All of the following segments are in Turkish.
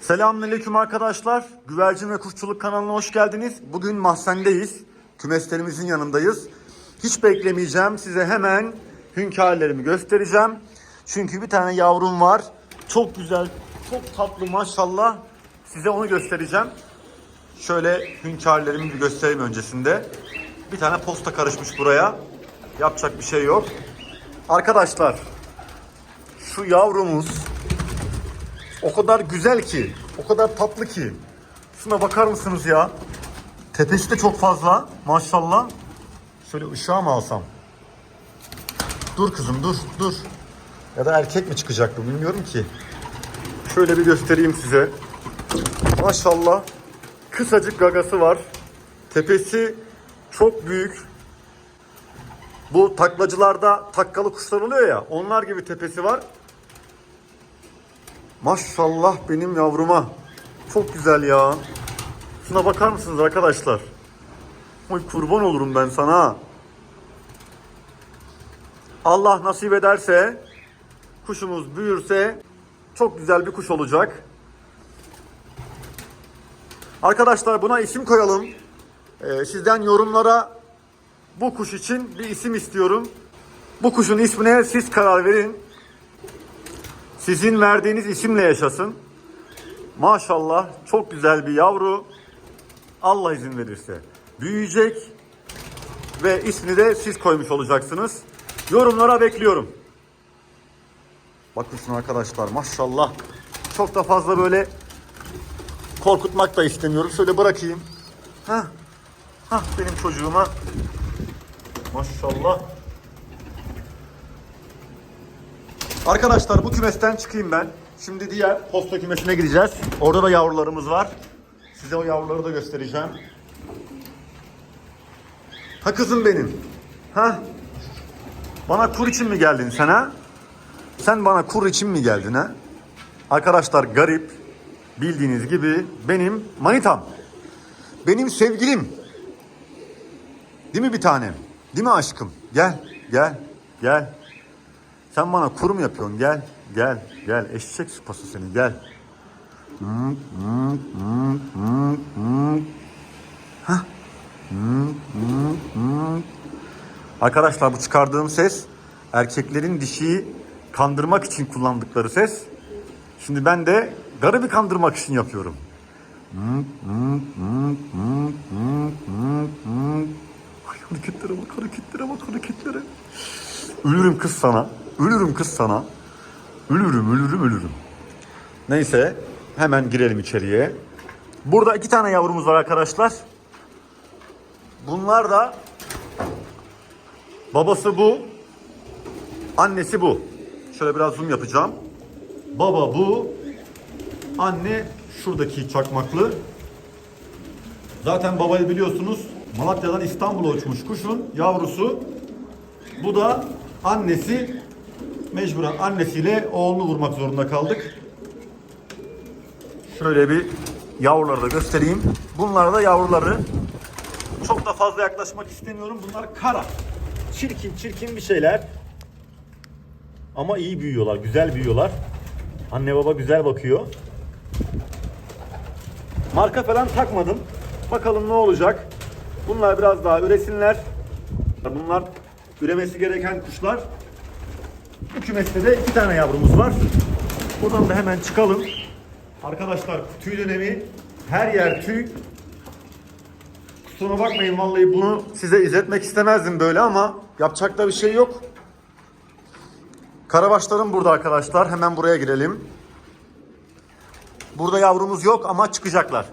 Selamünaleyküm arkadaşlar. Güvercin ve Kuşçuluk kanalına hoş geldiniz. Bugün mahzendeyiz. Kümeslerimizin yanındayız. Hiç beklemeyeceğim. Size hemen hünkârlarımı göstereceğim. Çünkü bir tane yavrum var. Çok güzel, çok tatlı maşallah. Size onu göstereceğim. Şöyle hünkârlarımı bir göstereyim öncesinde. Bir tane posta karışmış buraya. Yapacak bir şey yok. Arkadaşlar şu yavrumuz o kadar güzel ki, o kadar tatlı ki. Şuna bakar mısınız ya? Tepesi de çok fazla maşallah. Şöyle ışığa mı alsam? Dur kızım dur dur. Ya da erkek mi çıkacak bilmiyorum ki. Şöyle bir göstereyim size. Maşallah. Kısacık gagası var. Tepesi çok büyük. Bu taklacılarda takkalı kuşlar oluyor ya. Onlar gibi tepesi var. Maşallah benim yavruma. Çok güzel ya. Şuna bakar mısınız arkadaşlar? Oy kurban olurum ben sana. Allah nasip ederse kuşumuz büyürse çok güzel bir kuş olacak. Arkadaşlar buna isim koyalım. Ee, sizden yorumlara bu kuş için bir isim istiyorum. Bu kuşun ismine siz karar verin. Sizin verdiğiniz isimle yaşasın. Maşallah çok güzel bir yavru. Allah izin verirse büyüyecek ve ismini de siz koymuş olacaksınız. Yorumlara bekliyorum. Bakın arkadaşlar maşallah. Çok da fazla böyle korkutmak da istemiyorum. Şöyle bırakayım. Hah. Hah benim çocuğuma. Maşallah. Arkadaşlar bu kümesten çıkayım ben. Şimdi diğer posta kümesine gideceğiz. Orada da yavrularımız var. Size o yavruları da göstereceğim. Ha kızım benim. Ha? Bana kur için mi geldin sen ha? Sen bana kur için mi geldin ha? Arkadaşlar garip. Bildiğiniz gibi benim manitam. Benim sevgilim. Değil mi bir tanem? Değil mi aşkım? Gel, gel, gel. Sen bana kur mu yapıyorsun? Gel, gel, gel. Eşek sıpası seni, gel. Hmm, hmm, hmm, hmm, hmm. Arkadaşlar bu çıkardığım ses erkeklerin dişiyi kandırmak için kullandıkları ses. Şimdi ben de garibi kandırmak için yapıyorum. Hmm, hmm, hmm, hmm, hmm, hmm, hmm. Ay, hareketlere bak, hareketlere bak, hareketlere. Ölürüm kız sana. Ölürüm kız sana. Ölürüm, ölürüm, ölürüm. Neyse hemen girelim içeriye. Burada iki tane yavrumuz var arkadaşlar. Bunlar da babası bu, annesi bu. Şöyle biraz zoom yapacağım. Baba bu, anne şuradaki çakmaklı. Zaten babayı biliyorsunuz Malatya'dan İstanbul'a uçmuş kuşun yavrusu. Bu da annesi mecburen annesiyle oğlunu vurmak zorunda kaldık. Şöyle bir yavruları da göstereyim. Bunlar da yavruları. Çok da fazla yaklaşmak istemiyorum. Bunlar kara. Çirkin çirkin bir şeyler. Ama iyi büyüyorlar, güzel büyüyorlar. Anne baba güzel bakıyor. Marka falan takmadım. Bakalım ne olacak. Bunlar biraz daha üresinler. Bunlar üremesi gereken kuşlar. Bu kümeste de iki tane yavrumuz var. Buradan da hemen çıkalım. Arkadaşlar tüy dönemi her yer tüy. Kusuruma bakmayın vallahi bunu size izletmek istemezdim böyle ama yapacak da bir şey yok. Karabaşlarım burada arkadaşlar. Hemen buraya girelim. Burada yavrumuz yok ama çıkacaklar.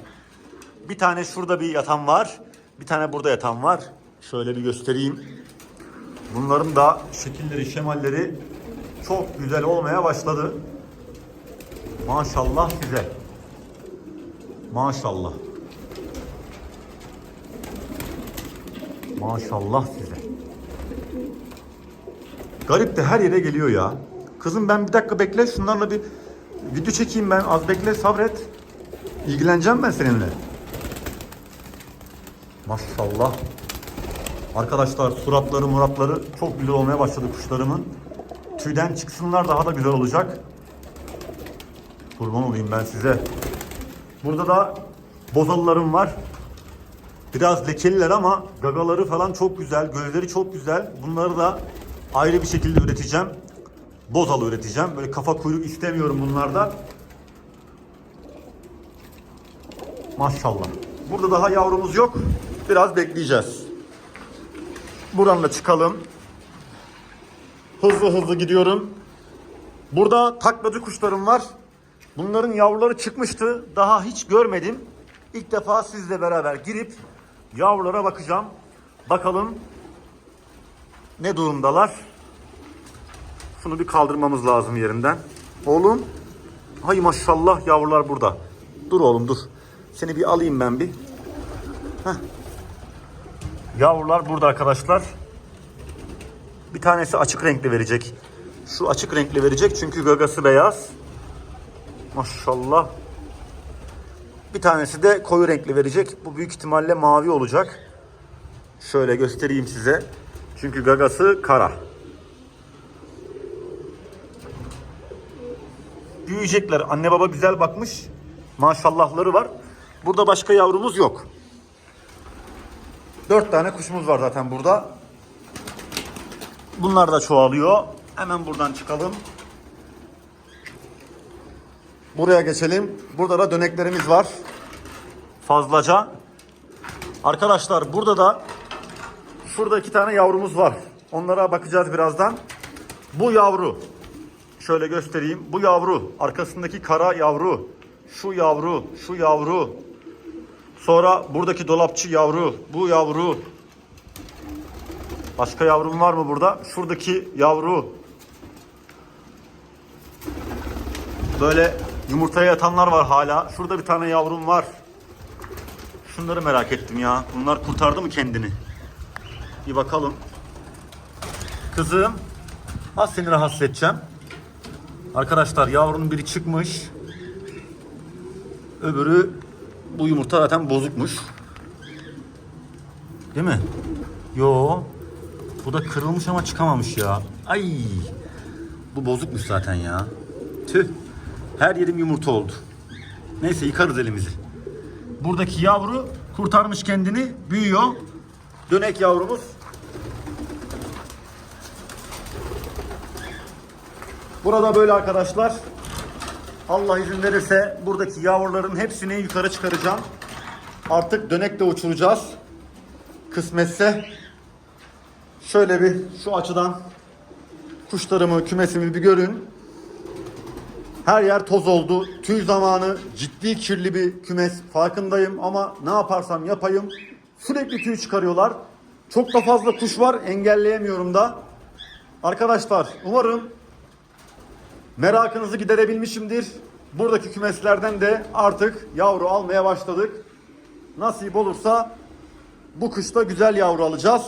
Bir tane şurada bir yatan var. Bir tane burada yatan var. Şöyle bir göstereyim. Bunların da şekilleri, şemalleri çok güzel olmaya başladı. Maşallah size. Maşallah. Maşallah size. Garip de her yere geliyor ya. Kızım ben bir dakika bekle şunlarla bir video çekeyim ben. Az bekle sabret. İlgileneceğim ben seninle. Maşallah. Arkadaşlar suratları muratları çok güzel olmaya başladı kuşlarımın. Tüyden çıksınlar daha da güzel olacak. Kurban olayım ben size. Burada da bozalılarım var. Biraz lekeliler ama gagaları falan çok güzel, gözleri çok güzel. Bunları da ayrı bir şekilde üreteceğim. Bozalı üreteceğim. Böyle kafa kuyruk istemiyorum bunlarda. Maşallah. Burada daha yavrumuz yok. Biraz bekleyeceğiz. Buradan da çıkalım. Hızlı hızlı gidiyorum. Burada taklacı kuşlarım var. Bunların yavruları çıkmıştı. Daha hiç görmedim. İlk defa sizle beraber girip yavrulara bakacağım. Bakalım ne durumdalar. Şunu bir kaldırmamız lazım yerinden. Oğlum. Hay maşallah yavrular burada. Dur oğlum dur. Seni bir alayım ben bir. Heh. Yavrular burada arkadaşlar. Bir tanesi açık renkli verecek. Şu açık renkli verecek çünkü gagası beyaz. Maşallah. Bir tanesi de koyu renkli verecek. Bu büyük ihtimalle mavi olacak. Şöyle göstereyim size. Çünkü gagası kara. Büyüyecekler. Anne baba güzel bakmış. Maşallahları var. Burada başka yavrumuz yok. Dört tane kuşumuz var zaten burada. Bunlar da çoğalıyor. Hemen buradan çıkalım. Buraya geçelim. Burada da döneklerimiz var. Fazlaca. Arkadaşlar burada da şurada iki tane yavrumuz var. Onlara bakacağız birazdan. Bu yavru. Şöyle göstereyim. Bu yavru. Arkasındaki kara yavru. Şu yavru. Şu yavru. Sonra buradaki dolapçı yavru. Bu yavru. Başka yavrum var mı burada? Şuradaki yavru. Böyle yumurtaya yatanlar var hala. Şurada bir tane yavrum var. Şunları merak ettim ya. Bunlar kurtardı mı kendini? Bir bakalım. Kızım. Az seni rahatsız edeceğim. Arkadaşlar yavrunun biri çıkmış. Öbürü bu yumurta zaten bozukmuş. Değil mi? Yo. Bu da kırılmış ama çıkamamış ya. Ay. Bu bozukmuş zaten ya. Tüh. Her yerim yumurta oldu. Neyse yıkarız elimizi. Buradaki yavru kurtarmış kendini. Büyüyor. Dönek yavrumuz. Burada böyle arkadaşlar. Allah izin verirse buradaki yavruların hepsini yukarı çıkaracağım. Artık dönek de uçuracağız. Kısmetse şöyle bir şu açıdan kuşlarımı, kümesimi bir görün. Her yer toz oldu. Tüy zamanı ciddi kirli bir kümes. Farkındayım ama ne yaparsam yapayım sürekli tüy çıkarıyorlar. Çok da fazla kuş var engelleyemiyorum da. Arkadaşlar umarım merakınızı giderebilmişimdir. Buradaki kümeslerden de artık yavru almaya başladık. Nasip olursa bu kışta güzel yavru alacağız.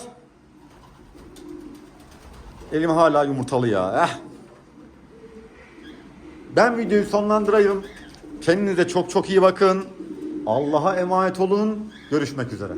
Elim hala yumurtalı ya. Eh. Ben videoyu sonlandırayım. Kendinize çok çok iyi bakın. Allah'a emanet olun. Görüşmek üzere.